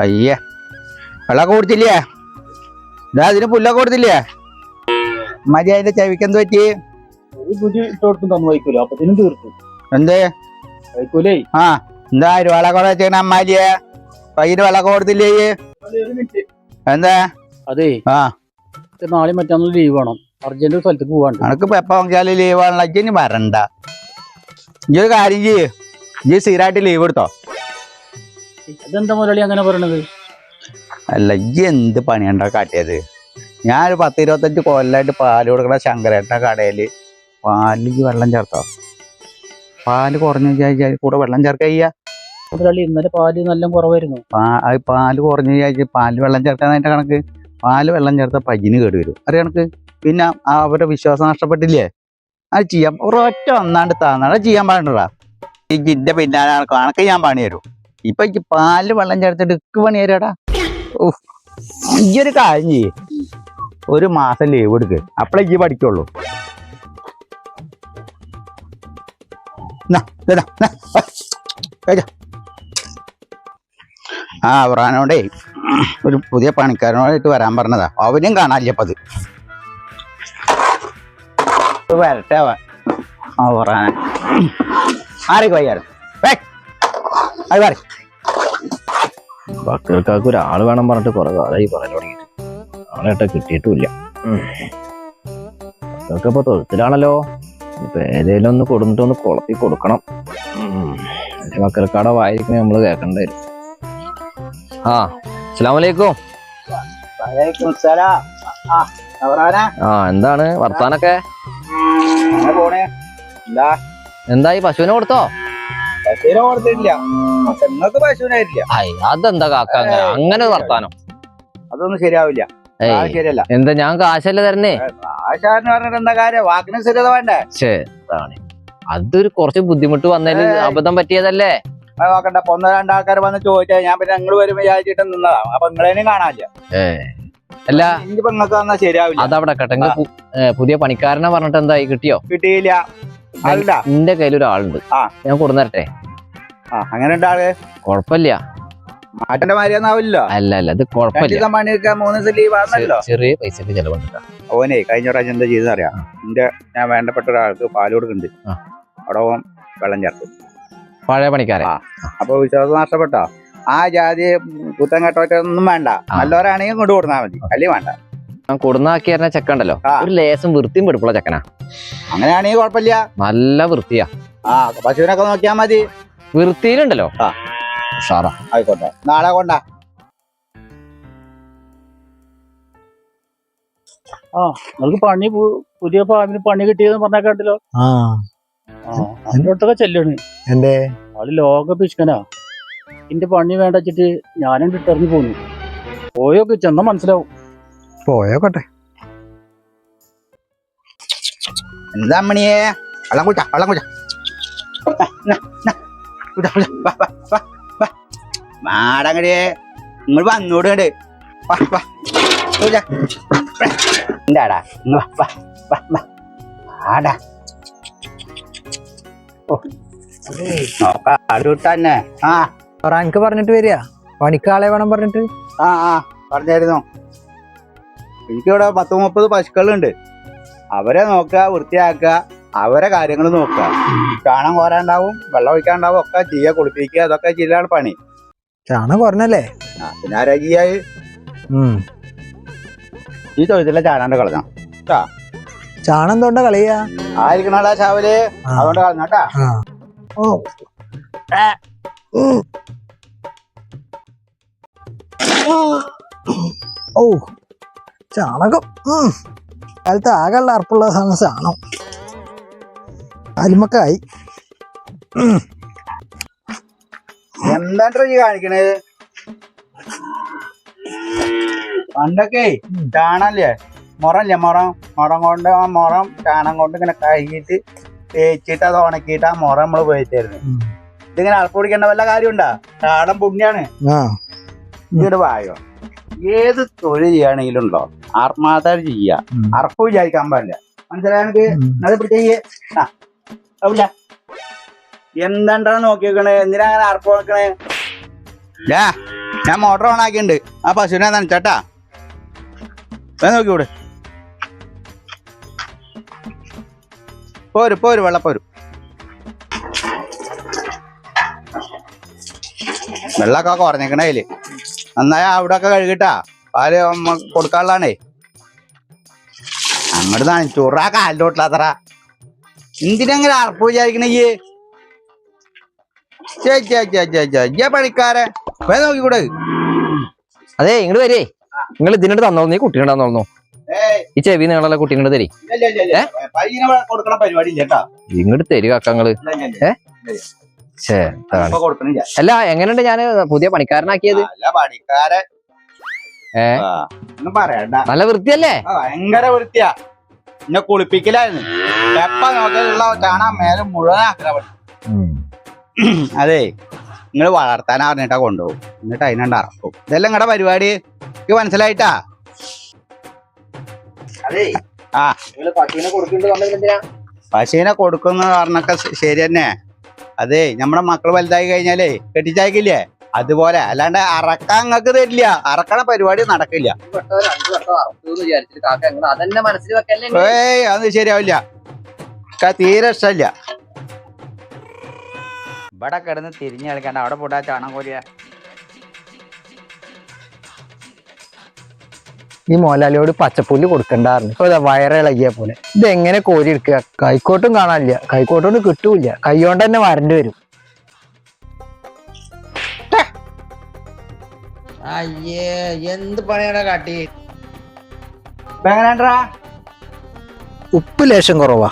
അയ്യേ. വെള്ളമൊക്കെ കൊടുത്തില്ലേ ഇതാ അതിന് പുല്ലൊക്കെ കൊടുത്തില്ലേ? മതി അതിന്റെ ചെവിക്ക് എന്ത് പറ്റി? എന്ത്? ആ എന്താ ഒരു വെള്ളമൊക്കെ വെച്ചേക്കണ അമ്മാലിയെ കയ്യിന് വെള്ളമൊക്കെ കൊടുത്തില്ലേ? എന്താ? അതെ. ആ. നാളെ മറ്റന്നാൾ ലീവ് വേണം. അർജന്റ് സ്ഥലത്തേക്ക് പോവാണ്ട്. അനക്കിപ്പോ എപ്പോ നോക്കിയാലും ലീവ് ആണല്ലോ. ഇജ്ജ് വരണ്ട. ഇജ്ജ് ഒരു കാര്യം ചെയ്യ്. ഇജ്ജ് സ്ഥിരമായിട്ട് ലീവ് എടുത്തോ. അതെന്താ മുരളി അങ്ങനെ പറയണത്? അല്ല ഈ എന്ത് പണിയുണ്ടോ കാട്ടിയത്? ഞാനൊരു പത്ത് ഇരുപത്തഞ്ച് കൊല്ലായിട്ട് പാൽ കൊടുക്കണ ശങ്കരേട്ട കടയിൽ പാലിലേക്ക് വെള്ളം ചേർത്തോ? പാൽ കുറഞ്ഞു വിചാരിച്ചാൽ കൂടെ വെള്ളം ചേർക്കുക ചെയ്യാ? ഇന്നലെ പാൽ നല്ല കുറവായിരുന്നു. പാൽ കുറഞ്ഞു വിചാരിച്ച് പാൽ വെള്ളം ചേർക്കാനായിട്ട് കണക്ക്? പാൽ വെള്ളം ചേർത്ത പയ്യന് കേട് വരും. അറിയ കണക്ക്? പിന്നെ അവരുടെ വിശ്വാസം നഷ്ടപ്പെട്ടില്ലേ? അത് ചെയ്യാൻ ഒരൊറ്റ ഒന്നാണ്ട് താന്നാണ് ചെയ്യാൻ പാടുണ്ടാ ഈ ജിന്റെ പിന്നാലെ കണക്ക് ഞാൻ പണി തരും. ഇപ്പൊ എനിക്ക് പാൽ വെള്ളം ചേർത്തിട്ട് ഇക്ക് പണി തരാടാ. ഓ ഈ ഒരു കാര്യം ചെയ്യേ. ഒരു മാസം ലീവ് എടുക്ക്. അപ്പളേ ഈ പഠിക്കുള്ളൂ ആ അവറാനോടെ ഒരു പുതിയ പണിക്കാരനോടായിട്ട് വരാൻ പറഞ്ഞതാ. അവനും അത് വരട്ടെ അവൻ. അവറാന ആരൊക്കെ വയ്യാറ് അത് പറ ബക്കർക്കാർക്ക് ഒരാൾ വേണം പറഞ്ഞിട്ട് കുറെ കാലമായി പറയാൻ തുടങ്ങിയിട്ട്. ആളേട്ട കിട്ടിയിട്ടുമില്ല. ബക്കർക്ക് ഇപ്പൊ തൊഴുത്തിലാണല്ലോ. ഇപ്പൊ ഏതേലും ഒന്ന് കൊടുത്തിട്ട് ഒന്ന് കുളത്തി കൊടുക്കണം. ബക്കർക്കാടെ വായിരിക്കണേ നമ്മൾ കേൾക്കണ്ട വരും ആ അസ്സലാമലൈക്കും. ആ എന്താണ് വർത്താനൊക്കെ? എന്തായി? പശുവിനെ കൊടുത്തോ? പശുവിനെ പശുവിനായിട്ടില്ല. അതെന്താ കാക്ക അങ്ങനെ? അങ്ങനെ വർത്താനോ. അതൊന്നും ശരിയാവില്ല. ശരിയല്ല. എന്താ ഞാൻ കാശല്ല തരണേ ആശാന്ന് പറഞ്ഞിട്ട് എന്താ കാര്യം? വാക്കിന് സ്ഥിരത വേണ്ടേ? ഛേ അതാണ് അതൊരു കുറച്ച് ബുദ്ധിമുട്ട് വന്നതിൽ. അബദ്ധം പറ്റിയതല്ലേ? നോക്കണ്ട. ഒന്ന് രണ്ടാൾക്കാർ വന്ന് ചോദിച്ചാൽ ഞാൻ പിന്നെ നിങ്ങൾ വരും വിചാരിച്ചിട്ട് നിന്നതാ. അപ്പൊ നിങ്ങളേനും കാണാനില്ല. അല്ല നിങ്ങൾക്ക് ശരിയാവില്ല. അതവിടെ കട്ടെങ്കിൽ പുതിയ പണിക്കാരനെ പറഞ്ഞിട്ട് എന്തായി? കിട്ടിയോ? കിട്ടിയില്ല. അല്ല എന്റെ കയ്യിൽ ഒരാളുണ്ട്. ഞാൻ കൊടുന്നരട്ടെ. അങ്ങനെ ഉണ്ടാകെ കുഴപ്പമില്ല മാറ്റന്റെ മാരിയൊന്നാവില്ലല്ലോ അല്ല അല്ല ഇത് കുഴപ്പമില്ല രണ്ടു ദിവസം പണിയെടുക്കാൻ മൂന്ന് ദിവസം ലീവ് ആണല്ലോ ചെറിയ പൈസ ചെലവുണ്ട് ഓനെ കഴിഞ്ഞ പ്രാവശ്യം എന്താ ചെയ്തെന്ന് അറിയാം എന്റെ ഞാൻ വേണ്ടപ്പെട്ട ഒരാൾക്ക് പാൽ കൊടുക്കുന്നുണ്ട്. അവിടെ വെള്ളം ചേർത്ത് പഴയ പണിക്കാരൻ ആ. അപ്പൊ വിശ്വാസം നഷ്ടപ്പെട്ടോ? ആ ജാതി കുത്തം ഒന്നും വേണ്ട. നല്ലവരാണെങ്കിൽ കൊടുത്താൽ മതി. അല്ലെങ്കിൽ വേണ്ട. ഞാൻ കൊടുന്നാക്കി തരുന്ന ചെക്കണ്ടല്ലോ ആ. ഒരു ലേസം വൃത്തിയും പെടുപ്പുള്ള ചെക്കനാ. അങ്ങനെയാണെങ്കിൽ കുഴപ്പമില്ല. നല്ല വൃത്തിയാ. ആ പശുവിനൊക്കെ നോക്കിയാ മതി. വൃത്തിയിലുണ്ടല്ലോ. ആ. ഉഷാറാ. ആയിക്കോട്ടെ. നാളെ കൊണ്ടാ. ആ പണി പു- പുതിയ ഫാമിന് പണി കിട്ടിയെന്ന് പറഞ്ഞാൽ കണ്ടല്ലോ? ആ. അതിന്റെ അടുത്തൊക്കെ ചെല്ലാണ്. എന്റെ ആൾ ലോക പിഷ്കനാ എന്റെ പണി വേണ്ട വെച്ചിട്ട് ഞാനും ഇട്ടെറിഞ്ഞു പോന്നു. പോയൊക്കെ ചെന്നാ മനസ്സിലാവും. പോയോക്കട്ടെ. എന്താ മണിയേ? വെള്ളം കുടിച്ച വെള്ളം കുടിച്ച. മാടങ്ങടിയേ നിങ്ങൾ വന്നോട് കുടിച്ച. എന്താടാ ആടാ ആ. എനിക്ക് പറഞ്ഞിട്ട് വരിക. പണിക്കാളെ വേണം പറഞ്ഞിട്ട്. ആ ആ. പറഞ്ഞായിരുന്നു. എനിക്കിവിടെ പത്ത് മുപ്പത് പശുക്കളുണ്ട്. അവരെ നോക്കുക വൃത്തിയാക്കുക അവരെ കാര്യങ്ങൾ നോക്കുക. ചാണം കോരാണ്ടാവും വെള്ളം ഒഴിക്കാണ്ടാവും ഒക്കെ ചെയ്യുക കുളിപ്പിക്കുക അതൊക്കെ ചെയ്യലാണ് പണി. ചാണകം കുറഞ്ഞല്ലേ ആ പിന്നെ ആരാജിയായി ഈ തൊഴുത്തിലെ ചാണാണ്ട് കളഞ്ഞ ചാണം തൊണ്ട കളിയാ? ആയിരിക്കണടാ ചാവൽ. അതുകൊണ്ട് കളഞ്ഞാട്ടാ ഓ. ഓ. ചാണകം. കാലത്ത് ആകെയുള്ള അറപ്പുള്ള സാധനം ചാണം അലിമക്കായി എന്താ ഈ കാണിക്കണേ? പണ്ടൊക്കെ ചാണല്ലേ മുറല്ലേ മുറം? മുറം കൊണ്ട് ആ മുറം ചാണം കൊണ്ട് ഇങ്ങനെ കഴുകിയിട്ട് തേച്ചിട്ട് അത് ഉണക്കിയിട്ട് ആ മുറം നമ്മൾ ഉപയോഗിച്ചായിരുന്നു. ഇതിങ്ങനെ അളപ്പ് പിടിക്കേണ്ട വല്ല കാര്യമുണ്ടാ? ചാണം പുണ്യാണ്. ഇങ്ങോട്ട് വായോ? ഏത് തൊഴിൽ ചെയ്യുകയാണെങ്കിലും ഉണ്ടോ ആത്മാർത്ഥ ചെയ്യുക അർപ്പ വിചാരിക്കാൻ പാടില്ല. മനസ്സിലായ. അത് എന്താണ്ടാ നോക്കിയേക്കണേ? എന്തിനാ അങ്ങനെ അർപ്പ നോക്കണേ ഞാൻ മോട്ടർ ഓൺ ആക്കിയിട്ടുണ്ട് ആ പശുവിനെ നനച്ചാട്ടാ വേഗം നോക്കി കൂടെ പോരു പോരു വെള്ളപ്പോരു വെള്ളമൊക്കെ കുറഞ്ഞേക്കണേ അതിൽ നന്നായ അവിടെ ഒക്കെ കഴുകിട്ടാ. പാൽ കൊടുക്കാനുള്ളതാണേ. അങ്ങോട്ട് നനച്ചൂറാ കാലിലോട്ടില്ലാത്തറ എന്തിനങ്ങനെ അറപ്പ് വിചാരിക്കണേ ഈ? പണിക്കാരെ വേഗം നോക്കിക്കൂടെ. അതെ ഇങ്ങോട്ട് വരേ. നിങ്ങൾ ഇതിനോട് തന്നോളൂ നീ കുട്ടികൾ തന്നോളൂ ഈ ചെവി നിങ്ങളുള്ള കുട്ടികൾ തരി. ഇങ്ങോട്ട് തരിക അക്കങ്ങൾ ഇല്ല. ഛേ അതാണ്. ഇപ്പൊ കൊടുക്കണില്ല അല്ല എങ്ങനെയുണ്ട് ഞാൻ പുതിയ പണിക്കാരനാക്കിയത്? നല്ല പണിക്കാരെ ഏ? ആ, ഒന്നും പറയണ്ട. നല്ല വൃത്തിയല്ലേ? ആ, ഭയങ്കര വൃത്തിയാ. എന്നെ കുളിപ്പിക്കലായിരുന്നു. എപ്പ നോക്കിയുള്ള ചാണാ മേലെ മുഴുവൻ പണി. അതെ നിങ്ങൾ വളർത്താൻ അറിഞ്ഞിട്ടാ കൊണ്ടുപോകും. എന്നിട്ട് അതിനുണ്ട് അറക്കും. ഇതെല്ലാം നിങ്ങളുടെ പരിപാടി? എനിക്ക് മനസ്സിലായിട്ടാ? അതെ ആ. പട്ടീനെ കൊടുക്കുന്നുണ്ട് പശുവിനെ കൊടുക്കുന്ന പറഞ്ഞൊക്കെ ശരി തന്നെ. അതെ നമ്മുടെ മക്കൾ വലുതായി കഴിഞ്ഞാലേ കെട്ടിച്ചയക്കില്ലേ? അതുപോലെ അല്ലാണ്ട് അറക്കാൻ നിങ്ങൾക്ക് തരില്ല. അറക്കണ പരിപാടി നടക്കില്ല. അത് ശരിയാവില്ല. തീരെ ഇഷ്ടമില്ല. ഇവിടെ കിടന്ന് തിരിഞ്ഞു കളിക്കണ്ട അവിടെ പോട്ടാ ചാണം കോരിയ. ഈ മോലാലിയോട് പച്ചപ്പുല്ല് കൊടുക്കണ്ടായിരുന്നു. ഇപ്പൊ വയറിളകിയ പോലെ. ഇത് എങ്ങനെ കോരി എടുക്കുക? കൈക്കോട്ടും കാണാനില്ല. കൈക്കോട്ടൊന്നും കിട്ടൂല കൈകൊണ്ട് തന്നെ വരണ്ടി വരും. അയ്യേ എന്ത് പണിയാടാ കാട്ടി? ഉപ്പ് ലേശം കുറവാ.